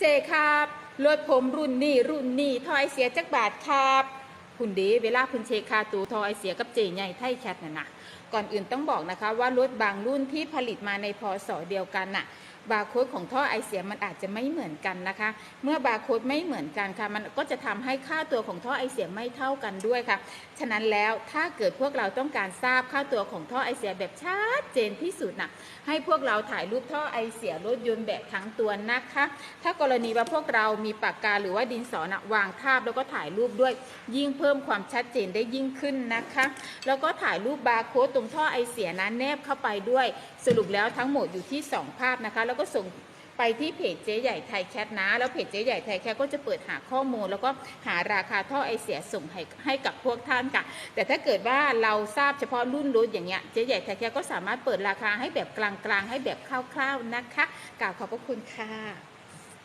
เจครับรถผมรุ่นนี้รุ่นนี้ทอยเสียจักบาทครับคุณดีเวลาคุณเชคคาตูทอยเสียกับเจใหญ่ไทยแคทน่ะนะก่อนอื่นต้องบอกนะคะว่ารถบางรุ่นที่ผลิตมาในพศเดียวกันน่ะ บาร์โค้ดของท่อไอเสียมันอาจจะไม่เหมือนกันนะคะ เมื่อบาร์โค้ดไม่เหมือนกันค่ะ มันก็จะทำให้ค่าตัวของท่อไอเสียไม่เท่ากันด้วยค่ะ ฉะนั้นแล้วถ้าเกิดพวกเราต้องการทราบค่าตัวของท่อไอเสียแบบชัดเจนที่สุดน่ะให้พวกเราถ่ายรูปท่อไอเสียรถยนต์แบบทั้งตัวนะคะ ถ้ากรณีว่าพวกเรามีปากกาหรือว่าดินสอนะวางทาบแล้วก็ถ่ายรูปด้วย ยิ่งเพิ่มความชัดเจนได้ยิ่งขึ้นนะคะ แล้วก็ถ่ายรูปบาร์โค้ดตรงท่อไอเสียนั้นแนบเข้าไปด้วย สรุปแล้วทั้งหมดอยู่ที่ 2 ภาพนะคะแล้วก็ส่งไปที่เพจเจ๊ใหญ่ไทยแคทนะ แล้วเพจเจ๊ใหญ่ไทยแคทก็จะเปิดหาข้อมูล แล้วก็หาราคาท่อไอเสียส่งให้ให้กับพวกท่านค่ะ แต่ถ้าเกิดว่าเราทราบเฉพาะรุ่นรุ่นอย่างเงี้ยเจ๊ใหญ่ไทยแคทก็สามารถเปิดราคาให้แบบกลางๆ ให้แบบคร่าวๆนะคะกล่าวขอบพระคุณค่ะ